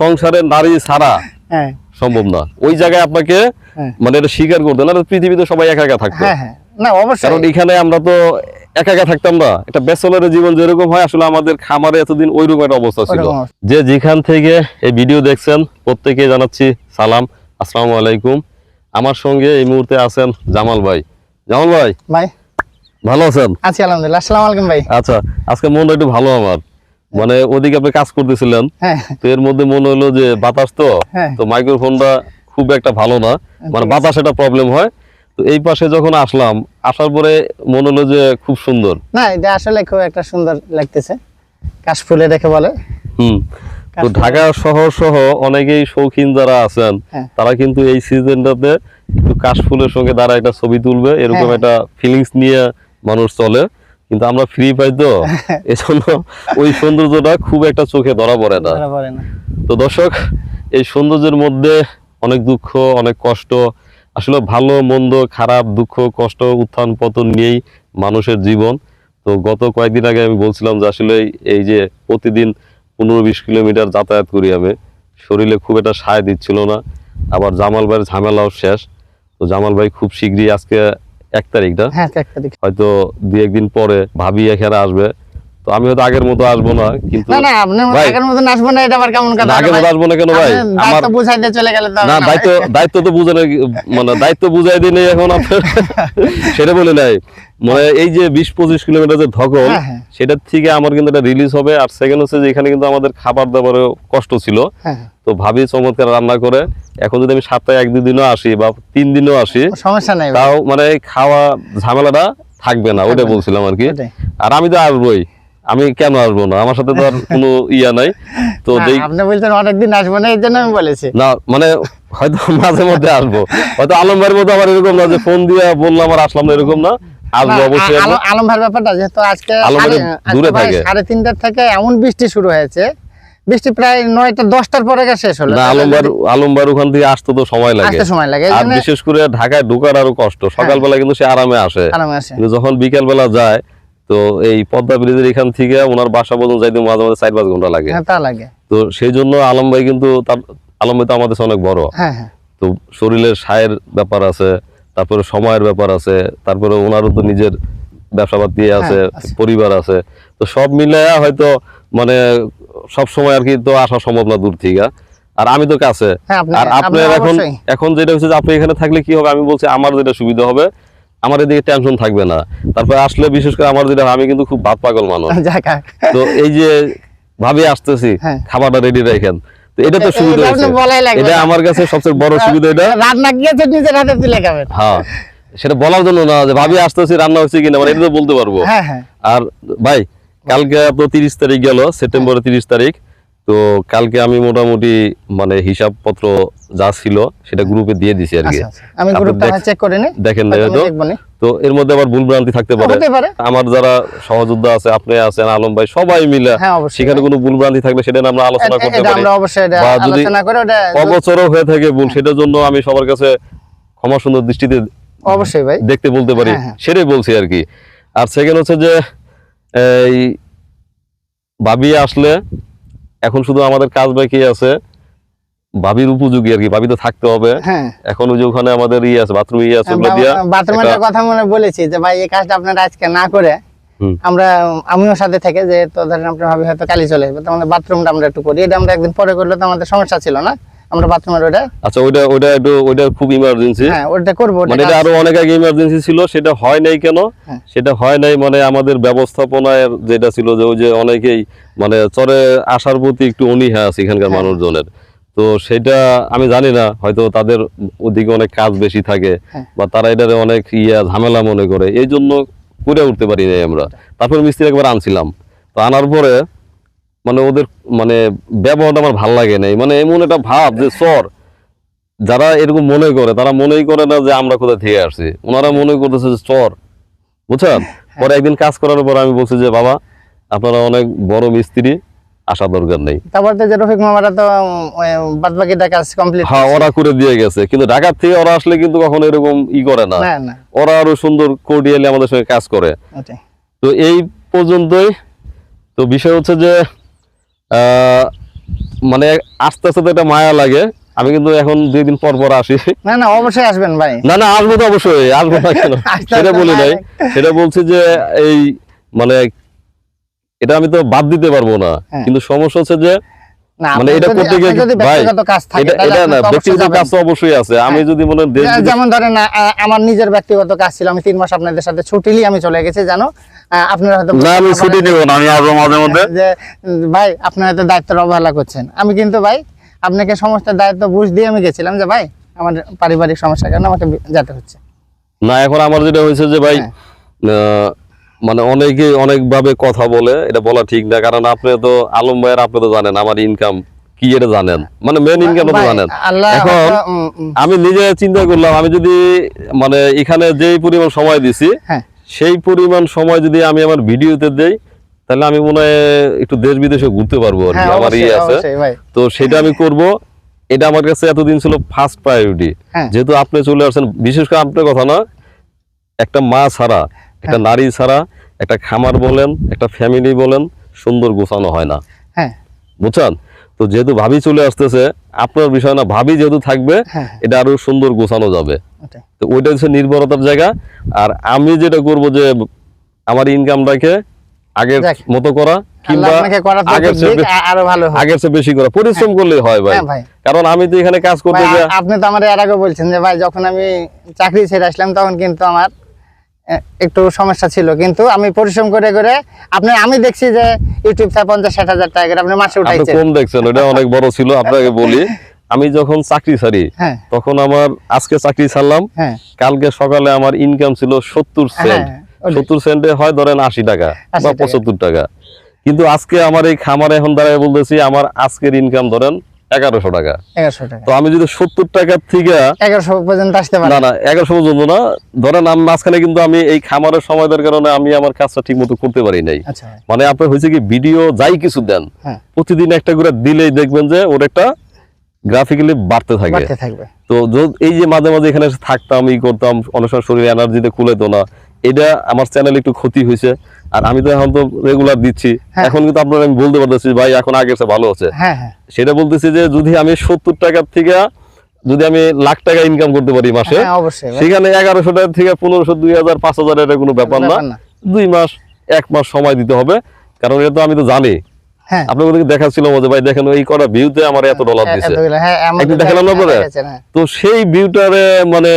সংসারে নারী ছাড়া হ্যাঁ। সম্ভব না। ওই জায়গায় আপনাকে হ্যাঁ। মানে এটা স্বীকার করতে না পৃথিবীতে সবাই একা একা থাকতো। হ্যাঁ না অবশ্যই। কারণ এখানে আমরা তো একা একা থাকতাম না। একটা ব্যাচেলরের জীবন যেরকম হয় আসলে আমাদের খামারে এতদিন ওইরকম একটা অবস্থা ছিল। যে যেখান থেকে এই ভিডিও দেখছেন প্রত্যেকে জানাচ্ছি সালাম। আসসালামু আলাইকুম। আমার সঙ্গে এই মুহূর্তে আছেন জামাল ভাই। জামাল ভাই ভাই। ভালো আছেন? আছি আলহামদুলিল্লাহ। আসসালামু আলাইকুম ভাই। আচ্ছা আজকে মনটা একটু ভালো আমার। মানে ওদিকে আপনি কাজ করতেছিলেন হ্যাঁ। তো এর মধ্যে মনে হলো যে বাতাস তো হ্যাঁ। তো মাইক্রোফোনটা খুব একটা ভালো না মানে বাতাস একটা প্রবলেম হয়। তো এই পাশে যখন আসলাম আসার পরে মনে হলো যে খুব সুন্দর। না এটা আসলে খুব একটা সুন্দর লাগতেছে। কাশফুলে দেখে বলে। হুম। তো ঢাকা শহর সহ অনেকেই শৌখিন যারা আছেন হ্যাঁ। তারা কিন্তু এই সিজনটাতে একটু কাশফুলের সঙ্গে তারা একটা ছবি তুলবে। এরকম। একটা ফিলিংস নিয়ে মানুষ চলে। কিন্তু আমরা ফ্রি পাই তো এজন্য ওই সৌন্দর্যটা খুব একটা চোখে ধরা পড়ে না। ধরা পড়ে না। তো দর্শক এই সৌন্দর্যের মধ্যে অনেক দুঃখ অনেক কষ্ট আসলে ভালো মন্দ খারাপ দুঃখ কষ্ট উত্থান পতন নিয়েই মানুষের জীবন। তো গত কয়েকদিন আগে আমি বলছিলাম যে আসলে এই যে প্রতিদিন পনেরো বিশ কিলোমিটার যাতায়াত করি আমি শরীরে খুব একটা সায় দিচ্ছিল না। আবার জামাল ভাইয়ের ঝামেলাও শেষ। তো জামাল ভাই খুব শীঘ্রই আজকে এক তারিখটা হ্যাঁ এক তারিখ। হয়তো দুই একদিন পরে ভাবি এখানে আসবে। তো আমি হয়তো আগের মতো আসব না কিন্তু না না আপনি আগের মতো আসব না এটা আবার কেমন কথা? আগের মতো আসব না কেন ভাই? আমার দায়িত্ব বুঝাইতে চলে গেলে তো হবে না দায়িত্ব দায়িত্ব তো বুঝে মানে দায়িত্ব বুঝাই দিলে এখন আপনার। সেটা বলে নাই। মানে এই যে বিশ পঁচিশ কিলোমিটার যে ধকল হ্যাঁ, হ্যাঁ। সেটার থেকে আমার কিন্তু এটা রিলিজ হবে। আর সেকেন্ড হচ্ছে যে এখানে কিন্তু আমাদের খাবার দাবারও কষ্ট ছিল। হ্যাঁ, তো ভাবি চমৎকার রান্না করে। এখন যদি আমি সপ্তাহে এক দুই দিনও আসি বা তিন দিনও আসি সমস্যা নাই। তাও মানে খাওয়া ঝামেলাটা থাকবে না ওটা বলছিলাম আর কি। আর আমি তো আসবোই। আমি কেন আসব না? আমার সাথে তো আর কোনো ইয়া নাই। তো আপনি বলছেন অনেকদিন আসব না এই জন্য আমি বলেছি। না মানে হয়তো মাঝে মধ্যে আসব। হয়তো আলম ভাইয়ের মতো আমার এরকম না যে ফোন দিয়ে বললাম আর আসলাম না এরকম না, অবশ্যই আলম- ভাইয়ের ব্যাপারটা যেহেতু আজকে সাড়ে- দূরে থাকে। সাড়ে তিনটার থেকে এমন বৃষ্টি শুরু হয়েছে। বৃষ্টি প্রায় নয়টা দশটার পরে শেষ হলো। না আলম ভাইয়ের আলম ভাইয়ের ওখান থেকে আসতে তো সময় লাগে। সময় লাগে আর বিশেষ করে ঢাকায় ঢোকার আরও কষ্ট। সকালবেলা কিন্তু সে আরামে আসে। আরামে আসে। কিন্তু যখন বিকেল বেলা যায় তো এই পদ্মা ব্রিজের এখান থেকে ওনার বাসা পর্যন্ত যাইতে মাঝে মাঝে চার পাঁচ ঘণ্টা লাগে। হ্যাঁ তা লাগে। তো সেই জন্য আলম ভাই কিন্তু তার আলম ভাই তো আমাদের অনেক বড়। হ্যাঁ হ্যাঁ। তো শরীরের সায়ের ব্যাপার আছে। তারপরে সময়ের ব্যাপার আছে তারপরে ওনারও তো নিজের ব্যবসা আছে হ্যাঁ, পরিবার আছে। তো সব মিলে হয়তো মানে সব সময় আর কি তো আসা সম্ভব না দূর থেকে। আর আমি তো কাছে। হ্যাঁ, আর আপনার এখন এখন যেটা হচ্ছে যে আপনি এখানে থাকলে কি হবে? আমি বলছি আমার যেটা সুবিধা হবে আমার এদিকে টেনশন থাকবে না। তারপরে আসলে বিশেষ করে আমার যেটা আমি কিন্তু খুব ভাত পাগল মানুষ। তো এই যে ভাবি আসতেছি হ্যাঁ। খাবারটা রেডি রাখেন। তো এটা তো সুবিধা এটা। আমার কাছে সবচেয়ে বড় সুবিধা এটা। রান্না গিয়েছে নিজের হাতে তুলে খাবেন। হ্যাঁ সেটা বলার জন্য না যে ভাবি আসতেছি রান্না হচ্ছে কিনা মানে এটা তো বলতে পারব। হ্যাঁ হ্যাঁ। আর ভাই কালকে তো তিরিশ তারিখ গেল সেপ্টেম্বরের তিরিশ তারিখ। তো কালকে আমি মোটামুটি মানে হিসাবপত্র যা ছিল সেটা গ্রুপে দিয়ে দিছি আর কি। আচ্ছা, আচ্ছা। আমি গ্রুপটা চেক করে নি দেখেন না। তো এর মধ্যে আবার ভুল ভ্রান্তি থাকতে পারে। আমার যারা সহযোদ্ধা আছে আপনি আছেন আলম ভাই সবাই মিলে হ্যাঁ সেখানে কোনো ভুল ভ্রান্তি থাকলে সেটা আমরা আলোচনা করতে পারি। বা যদি অগোচরও হয়ে থাকে ভুল সেটার জন্য আমি সবার কাছে ক্ষমা সুন্দর দৃষ্টিতে অবশ্যই ভাই। দেখতে বলতে পারি। হ্যাঁ, হ্যাঁ। সেটাই বলছি আর কি। আর সেকেন্ড হচ্ছে যে এই ভাবি আসলে এখন শুধু আমাদের কাজ বাকি আছে। ভাবির উপযোগী আর কি ভাবি তো থাকতে হবে। হ্যাঁ। এখন ওই যে ওখানে আমাদের ইয়ে আছে বাথরুম ইয়ে আছে ওগুলো দিয়া বাথরুমের কথা মনে বলেছি যে ভাই এই কাজটা আপনারা আজকে না করে আমরা আমিও সাথে থেকে যে তো ধরেন আপনার ভাবি হয়তো কালি চলে আসবে তো আমাদের বাথরুমটা আমরা একটু করি। এটা আমরা একদিন পরে করলে তো আমাদের সমস্যা ছিল না? আমরা বাথরুমের ওটা আচ্ছা ওইটা ওইটা একটু ওইটা খুব ইমার্জেন্সি হ্যাঁ ওটা করব মানে এটা আরও অনেক আগে ইমার্জেন্সি ছিল সেটা হয় নাই কেন? হ্যাঁ। সেটা হয় নাই মানে আমাদের ব্যবস্থাপনায় যেটা ছিল যে ওই যে অনেকেই মানে চরে আসার প্রতি একটু অনীহা আছে এখানকার হ্যাঁ। মানুষজনের। তো সেটা আমি জানি না হয়তো তাদের ওদিকে অনেক কাজ বেশি থাকে হ্যাঁ। বা তারা এটারে অনেক ইয়া ঝামেলা মনে করে এই জন্য করে উঠতে পারি নাই আমরা। তারপর মিস্ত্রি একবার আনছিলাম তো আনার পরে মানে ওদের মানে ব্যবহারটা আমার ভালো লাগে নাই। মানে এমন একটা ভাব যে চর যারা এরকম মনে করে তারা মনেই করে না যে আমরা কোথায় থেকে আসছি। ওনারা মনে করতেছে যে চর বুঝছেন? পরে একদিন কাজ করার পর আমি বলছি যে বাবা আপনারা অনেক বড় মিস্ত্রি আসা দরকার নেই। তারপর তো যে রফিক মামারা তো বাদ বাকিটা কাজ কমপ্লিট হ্যাঁ ওরা করে দিয়ে গেছে। কিন্তু ঢাকার থেকে ওরা আসলে কিন্তু কখনো এরকম ই করে না। ওরা আরও সুন্দর কোর্ডিয়ালি আমাদের সঙ্গে কাজ করে। তো এই পর্যন্তই। তো বিষয় হচ্ছে যে মানে আস্তে আস্তে একটা মায়া লাগে। আমি কিন্তু এখন দুই দিন পর পর আসি। না না অবশ্যই আসবেন ভাই। না না আসব তো অবশ্যই। আসব না কেন? সেটা বলি নাই। সেটা বলছি যে এই মানে এটা আমি তো বাদ দিতে পারব না। হ্যাঁ। কিন্তু সমস্যা হচ্ছে যে মানে এটা করতে গিয়ে ভাই ব্যক্তিগত কাজ থাকে এটা তাহলে এটা আপনি না অবশ্যই ব্যক্তিগত কাজ তো অবশ্যই আছে। আমি হ্যাঁ। যদি দেশ যে- বিদেশ- যেমন ধরেন আ, আ, আমার নিজের ব্যক্তিগত কাজ ছিল আমি তিন মাস আপনাদের সাথে ছুটিলি আমি চলে গেছি জানো? আপনারা হয়তো না আমি ছুটি নিব না আমি আসব মাঝে মধ্যে। ভাই আপনারা হয়তো দায়িত্বের অবহেলা করছেন। আমি কিন্তু ভাই আপনাকে সমস্ত দায়িত্ব বুঝ দিয়ে আমি গেছিলাম যে ভাই আমার পারিবারিক সমস্যার কারণে আমাকে যেতে হচ্ছে। না এখন আমার যেটা হয়েছে যে ভাই হ্যাঁ। মানে অনেকে অনেকভাবে কথা বলে এটা বলা ঠিক না। কারণ আপনি তো আলম ভাইয়ের আপনি তো জানেন আমার ইনকাম কি এটা জানেন। মানে মেন ইনকাম তো জানেন। এখন আমি নিজে চিন্তা করলাম আমি যদি মানে এখানে যেই পরিমাণ সময় দিছি হ্যাঁ। সেই পরিমাণ সময় যদি আমি আমার ভিডিওতে দেই তাহলে আমি মনে হয় একটু দেশ বিদেশে ঘুরতে পারব আর কি হ্যাঁ আমার ইয়ে আছে। তো সেটা আমি করব। এটা আমার কাছে এতদিন ছিল ফার্স্ট প্রায়োরিটি হ্যাঁ। যেহেতু আপনি চলে আসছেন বিশেষ করে আপনার কথা না একটা মা ছাড়া একটা হ্যাঁ। নারী ছাড়া একটা খামার বলেন একটা ফ্যামিলি বলেন সুন্দর গোছানো হয় না। হ্যাঁ। বুঝছেন? তো যেহেতু ভাবি চলে আসতেছে আপনার বিষয় না ভাবি যেহেতু থাকবে হ্যাঁ এটা আরও সুন্দর গোছানো যাবে। তো ওইটা হচ্ছে নির্ভরতার জায়গা। আর আমি যেটা করব যে আমার ইনকামটাকে আগের মতো করা কিংবা আগের চেয়ে বেশি পরিশ্রম হয়। ভাই। হ্যাঁ কারণ আমি তো এখানে কাজ করতে ভাই, গিয়ে আ- আপনি তো আমার এর আগে বলছেন যে ভাই যখন আমি চাকরি ছেড়ে আসলাম তখন কিন্তু আমার একটু সমস্যা ছিল কিন্তু আমি পরিশ্রম করে করে আপনি আমি দেখছি যে ইউটিউব থেকে পঞ্চাশ ষাট হাজার টাকা আপনি মাসে উঠাইছেন। কম দেখছেন ওটা অনেক বড় ছিল আপনাকে বলি। আমি যখন চাকরি ছাড়ি হ্যাঁ। তখন আমার আজকে চাকরি ছাড়লাম হ্যাঁ। কালকে সকালে আমার ইনকাম ছিল সত্তর সেন্ট হ্যাঁ। সত্তর সেন্টে হয় ধরেন আশি টাকা বা। পঁচাত্তর টাকা। কিন্তু আজকে আমার এই খামারে এখন দাঁড়ায় বলতেছি আমার আজকের ইনকাম ধরেন এগারোশো টাকা। এগারোশো টাকা। তো আমি যদি সত্তর টাকার থেকে এগারোশো পর্যন্ত আসতে পারে। না না এগারোশো পর্যন্ত না। ধরেন আমি মাঝখানে কিন্তু আমি এই খামারের সময় দেওয়ার কারণে আমি আমার কাজটা ঠিক মতো করতে পারি নাই। আচ্ছা। মানে আপনার হয়েছে কি ভিডিও যাই কিছু দেন হ্যাঁ। প্রতিদিন একটা করে দিলেই দেখবেন যে ওর একটা গ্রাফিক্যালি বাড়তে থাকে। থাকবে। তো এই যে মাঝে মাঝে এখানে থাকতাম ই করতাম অনেক সময় শরীরে এনার্জিতে খুলেতো না। এটা আমার চ্যানেল একটু ক্ষতি হয়েছে। আর আমি তো এখন তো রেগুলার দিচ্ছি। হ্যাঁ। এখন কিন্তু আপনার আমি বলতে পারতেছি ভাই এখন আগের চেয়ে ভালো হচ্ছে হ্যাঁ হ্যাঁ। সেটা বলতেছি যে যদি আমি সত্তর টাকার থেকে যদি আমি লাখ টাকা ইনকাম করতে পারি মাসে সেখানে এগারোশো টাকা থেকে পনেরোশো দুই হাজার পাঁচ হাজার এটা কোনো ব্যাপার না। দুই মাস এক মাস সময় দিতে হবে। কারণ এটা তো আমি তো জানি। আপনাদের দেখাচ্ছিল যে ভাই দেখেন এই কটা ভিউতে আমার এত ডলার এ- দিছে। এতগুলো, আমাদের একদিন দেখালাম না পরে? দেখেছেন। তো সেই ভিউটারে মানে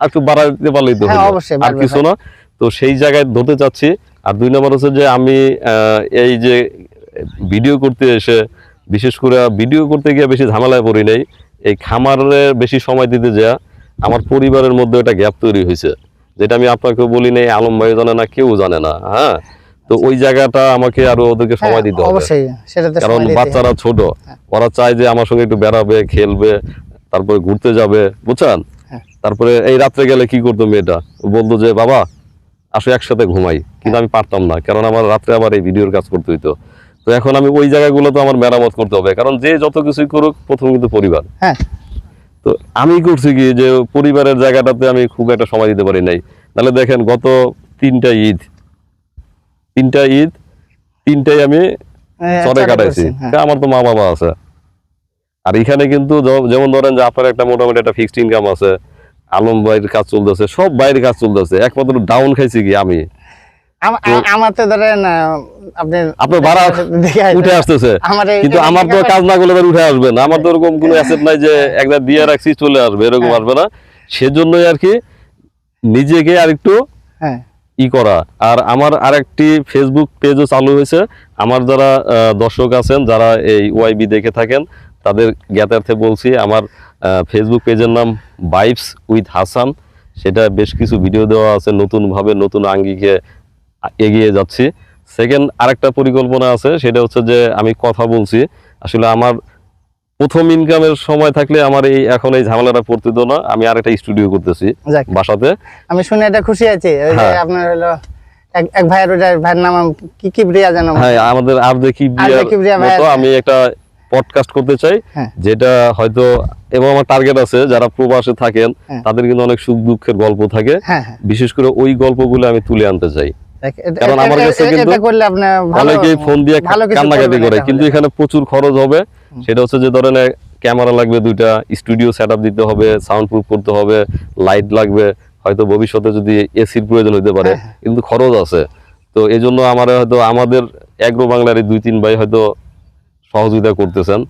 একটু বাড়াইতে পারলেই তো হ্যাঁ, অবশ্যই আর কিছু না তো সেই জায়গায় ধরতে চাচ্ছি। আর দুই নম্বর হচ্ছে যে আমি এই যে ভিডিও করতে এসে বিশেষ করে ভিডিও করতে গিয়ে বেশি ঝামেলায় পড়ি নাই। এই খামারে বেশি সময় দিতে যা আমার পরিবারের মধ্যে একটা গ্যাপ তৈরি হয়েছে যেটা আমি আপনাকে বলি নাই আলম ভাই জানে না কেউ জানে না হ্যাঁ? তো ওই জায়গাটা আমাকে আরও ওদেরকে সময় হ্যাঁ, দিতে হবে। কারণ সময় দিতে হবে। বাচ্চারা ছোট ওরা চায় যে আমার সঙ্গে একটু বেড়াবে খেলবে তারপরে ঘুরতে যাবে বুঝছেন? হ্যাঁ। তারপরে এই রাত্রে গেলে কি করতো মেয়েটা? বলতো যে বাবা আসো একসাথে ঘুমাই। কিন্তু আমি পারতাম না কারণ আমার রাত্রে আবার এই ভিডিওর কাজ করতে হইতো। তো এখন আমি ওই জায়গাগুলো তো আমার মেরামত করতে হবে কারণ যে যত কিছুই করুক প্রথম কিন্তু পরিবার। হ্যাঁ। তো আমি করছি কি যে পরিবারের জায়গাটাতে আমি খুব একটা সময় দিতে পারি নাই। তাহলে দেখেন গত তিনটা ঈদ তিনটা ঈদ তিনটাই আমি হ্যাঁ, চরে চরে কাটাইছি। হ্যাঁ। আমার তো মা বাবা আছে। আর এখানে কিন্তু যেমন ধরেন যে আপনার একটা মোটামুটি একটা ফিক্সড ইনকাম আছে আলম ভাইয়ের কাজ চলতেছে সব বাইরের কাজ চলতেছে। একমাত্র ডাউন খাইছি কি আমি? আমার তো ধরেন আপনি আপনার ভাড়া উঠে আসতেছে। আমার কিন্তু আমার তো কাজ না করলে উঠে আসবে না। আমার তো ওরকম কোনো অ্যাসেট নাই যে একবার দিয়ে রাখছি চলে আসবে এরকম হ্যাঁ। আসবে না। সেজন্যই আর কি নিজেকে আর একটু হ্যাঁ। ই করা। আর আমার আরেকটি ফেসবুক পেজও চালু হয়েছে। আমার যারা দর্শক আছেন যারা এই ওয়াইবি দেখে থাকেন তাদের জ্ঞাতার্থে বলছি আমার ফেসবুক পেজের নাম বাইবস উইথ হাসান সেটা বেশ কিছু ভিডিও দেওয়া আছে নতুনভাবে নতুন আঙ্গিকে এগিয়ে যাচ্ছি। সেকেন্ড আরেকটা পরিকল্পনা আছে সেটা হচ্ছে যে আমি কথা বলছি। আসলে আমার প্রথম ইনকামের সময় থাকলে আমার এই এখন এই ঝামেলাটা পড়তে হতো না আমি আরেকটা স্টুডিও করতেছি বাসাতে। আমি শুনে এটা খুশি আছি। যে হ্যাঁ। আপনার হলো এক- ভাইয়ের ভাইয়ের নাম কি কি ব্রিয়া জানো হ্যাঁ আমাদের আর দেখি বিয়া আমি একটা পডকাস্ট করতে চাই হ্যাঁ। যেটা হয়তো এবং আমার টার্গেট আছে যারা প্রবাসে থাকেন হ্যাঁ। তাদের কিন্তু অনেক সুখ দুঃখের গল্প থাকে। হ্যাঁ বিশেষ করে ওই গল্পগুলো আমি তুলে আনতে চাই। কারণ আমার কাছে কিন্তু অনেকেই ফোন দিয়ে কান্নাকাটি করে কিন্তু এখানে প্রচুর খরচ হবে। সেটা হচ্ছে যে ধরেন ক্যামেরা লাগবে দুইটা স্টুডিও সেট দিতে হবে সাউন্ড প্রুফ করতে হবে লাইট লাগবে হয়তো ভবিষ্যতে যদি এসির প্রয়োজন হতে পারে কিন্তু খরচ আছে। তো এই জন্য আমার হয়তো আমাদের এগ্রো বাংলার দুই তিন ভাই হয়তো সহযোগিতা করতেছেন।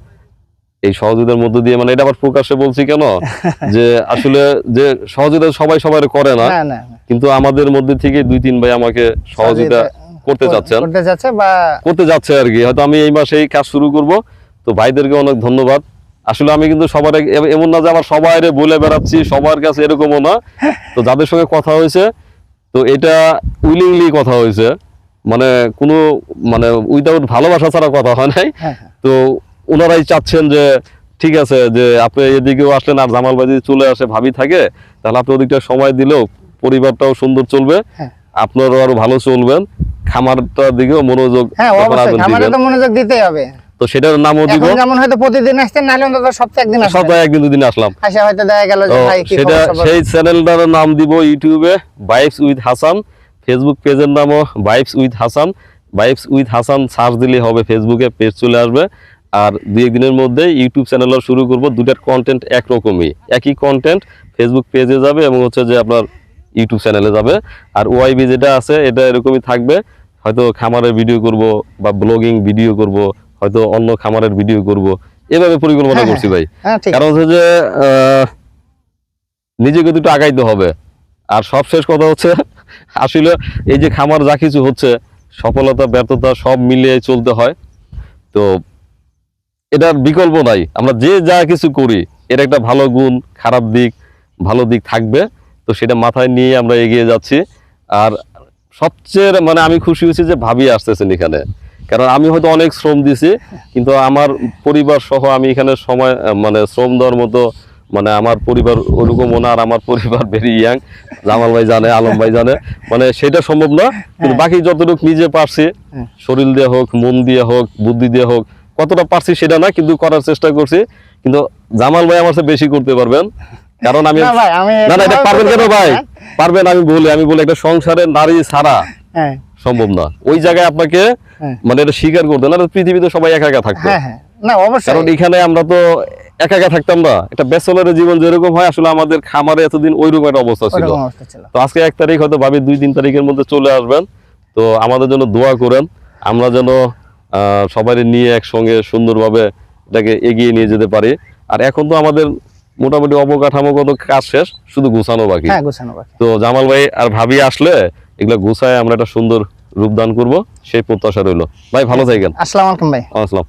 এই সহযোগিতার মধ্য দিয়ে মানে এটা আবার প্রকাশ্যে বলছি কেন? যে আসলে যে সহযোগিতা সবাই সবার করে না। কিন্তু আমাদের মধ্যে থেকে দুই তিন ভাই আমাকে সহযোগিতা করতে চাচ্ছেন। করতে চাচ্ছে বা করতে যাচ্ছে আর কি। হয়তো আমি এই মাসেই কাজ শুরু করব। তো ভাইদেরকে অনেক ধন্যবাদ। আসলে আমি কিন্তু সবার এমন না যে আমার সবাই বলে বেড়াচ্ছি সবার কাছে এরকমও না। তো যাদের সঙ্গে কথা হয়েছে তো এটা উইলিংলি কথা হয়েছে। মানে কোনো মানে উইদাউট ভালোবাসা ছাড়া কথা হয় নাই। হ্যাঁ হ্যাঁ। তো ওনারাই চাচ্ছেন যে ঠিক আছে যে আপনি এদিকেও আসলেন আর জামাল ভাই যদি চলে আসে ভাবি থাকে তাহলে আপনি ওদিকটা সময় দিলেও পরিবারটাও সুন্দর চলবে হ্যাঁ। আপনারও আরও ভালো চলবেন খামারটার দিকেও মনোযোগ হ্যাঁ মনোযোগ দিতেই হবে। তো সেটার নামও দিব। যেমন হয়তো প্রতিদিন আসতেন নাহলে অন্তত সপ্তাহে একদিন আসতেন সপ্তাহে একদিন দুদিন আসলাম। আসে হয়তো দেখা গেল যে ভাই কি সেটা? সেই চ্যানেলটার নাম দিব ইউটিউবে বাইফস উইথ হাসান ফেসবুক পেজের নামও vibes with Hasan vibes with Hasan search দিলে হবে ফেসবুকে পেজ চলে আসবে। আর দুই একদিনের মধ্যে ইউটিউব চ্যানেলও শুরু করব। দুটার কন্টেন্ট একরকমই। একই কন্টেন্ট ফেসবুক পেজে যাবে এবং হচ্ছে যে আপনার ইউটিউব চ্যানেলে যাবে। আর ওয়াইবি যেটা আছে এটা এরকমই থাকবে। হয়তো খামারের ভিডিও করব বা ব্লগিং ভিডিও করব হয়তো অন্য খামারের ভিডিও করব। এভাবে পরিকল্পনা হ্যাঁ, করছি ভাই। হ্যাঁ কারণ হচ্ছে যে নিজেকে দুটো আগাইতে হবে। আর সবশেষ কথা হচ্ছে আসলে এই যে খামার যা কিছু হচ্ছে সফলতা, ব্যর্থতা সব মিলিয়ে চলতে হয়। তো এটার বিকল্প নাই। আমরা যে যা কিছু করি, এর একটা ভালো গুণ, খারাপ দিক, ভালো দিক থাকবে। তো সেটা মাথায় নিয়ে আমরা এগিয়ে যাচ্ছি। আর সবচেয়ে মানে আমি খুশি হয়েছি যে ভাবি আসতেছেন এখানে। কারণ আমি হয়তো অনেক শ্রম দিছি, কিন্তু আমার পরিবার সহ আমি এখানে সময় মানে শ্রম দেওয়ার মতো মানে আমার পরিবার ওরকম আর আমার পরিবার ভেরি ইয়াং জামাল ভাই জানে আলম ভাই জানে। মানে সেটা সম্ভব না কিন্তু বাকি যতটুকু নিজে পারছি হ্যাঁ। শরীর দিয়ে হোক মন দিয়ে হোক বুদ্ধি দিয়ে হোক কতটা পারছি সেটা না কিন্তু করার চেষ্টা করছি। কিন্তু জামাল ভাই আমার বেশি করতে পারবেন। কারণ আমি না না এটা পারবেন কেন ভাই? পারবেন আমি বলি আমি বলি একটা সংসারে নারী ছাড়া হ্যাঁ। সম্ভব না। ওই জায়গায় আপনাকে হ্যাঁ। মানে এটা স্বীকার করতে না পৃথিবীতে সবাই একা একা থাকতো। হ্যাঁ হ্যাঁ। না অবশ্যই। কারণ এখানে আমরা তো একা একা থাকতাম না। একটা ব্যাচেলরের জীবন যেরকম হয় আসলে আমাদের খামারে এতদিন ওইরকম একটা অবস্থা ছিল। তো আজকে এক তারিখ হয়তো ভাবি দুই তিন তারিখের মধ্যে চলে আসবেন। তো আমাদের জন্য দোয়া করেন। আমরা যেন সবাই নিয়ে একসঙ্গে সুন্দরভাবে এটাকে এগিয়ে নিয়ে যেতে পারি। আর এখন তো আমাদের মোটামুটি অবকাঠামোগত কাজ শেষ শুধু গুছানো বাকি। হ্যাঁ গোছানো বাকি। তো জামাল ভাই আর ভাবি আসলে এগুলো গুছায় আমরা একটা সুন্দর রূপদান করব। সেই প্রত্যাশা রইল। ভাই ভালো থাকেন। আসসালাম আলাইকুম ভাই। আসসালাম।